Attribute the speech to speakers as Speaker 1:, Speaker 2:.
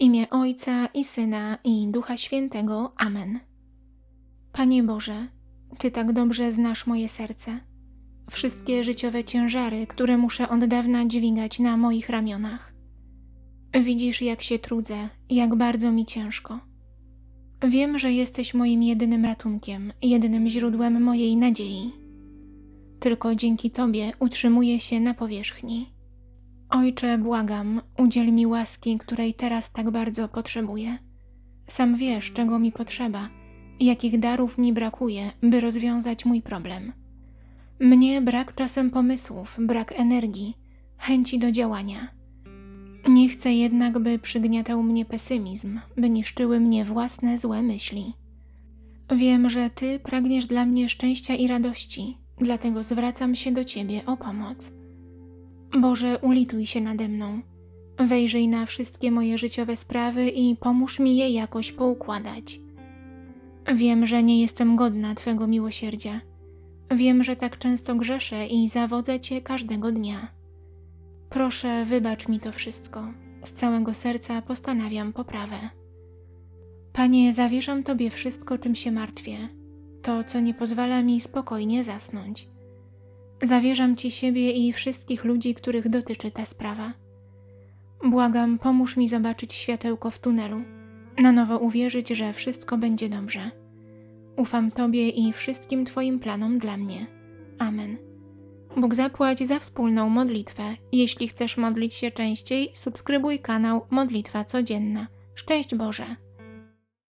Speaker 1: imię Ojca i Syna i Ducha Świętego. Amen. Panie Boże, Ty tak dobrze znasz moje serce. Wszystkie życiowe ciężary, które muszę od dawna dźwigać na moich ramionach. Widzisz, jak się trudzę, jak bardzo mi ciężko. Wiem, że jesteś moim jedynym ratunkiem, jedynym źródłem mojej nadziei. Tylko dzięki Tobie utrzymuję się na powierzchni. Ojcze, błagam, udziel mi łaski, której teraz tak bardzo potrzebuję. Sam wiesz, czego mi potrzeba, jakich darów mi brakuje, by rozwiązać mój problem. Mnie brak czasem pomysłów, brak energii, chęci do działania. Nie chcę jednak, by przygniatał mnie pesymizm, by niszczyły mnie własne złe myśli. Wiem, że Ty pragniesz dla mnie szczęścia i radości, dlatego zwracam się do Ciebie o pomoc. Boże, ulituj się nade mną. Wejrzyj na wszystkie moje życiowe sprawy i pomóż mi je jakoś poukładać. Wiem, że nie jestem godna Twego miłosierdzia. Wiem, że tak często grzeszę i zawodzę Cię każdego dnia. Proszę, wybacz mi to wszystko. Z całego serca postanawiam poprawę. Panie, zawierzam Tobie wszystko, czym się martwię, to, co nie pozwala mi spokojnie zasnąć. Zawierzam Ci siebie i wszystkich ludzi, których dotyczy ta sprawa. Błagam, pomóż mi zobaczyć światełko w tunelu, na nowo uwierzyć, że wszystko będzie dobrze. Ufam Tobie i wszystkim Twoim planom dla mnie. Amen. Bóg zapłać za wspólną modlitwę. Jeśli chcesz modlić się częściej, subskrybuj kanał Modlitwa Codzienna. Szczęść Boże!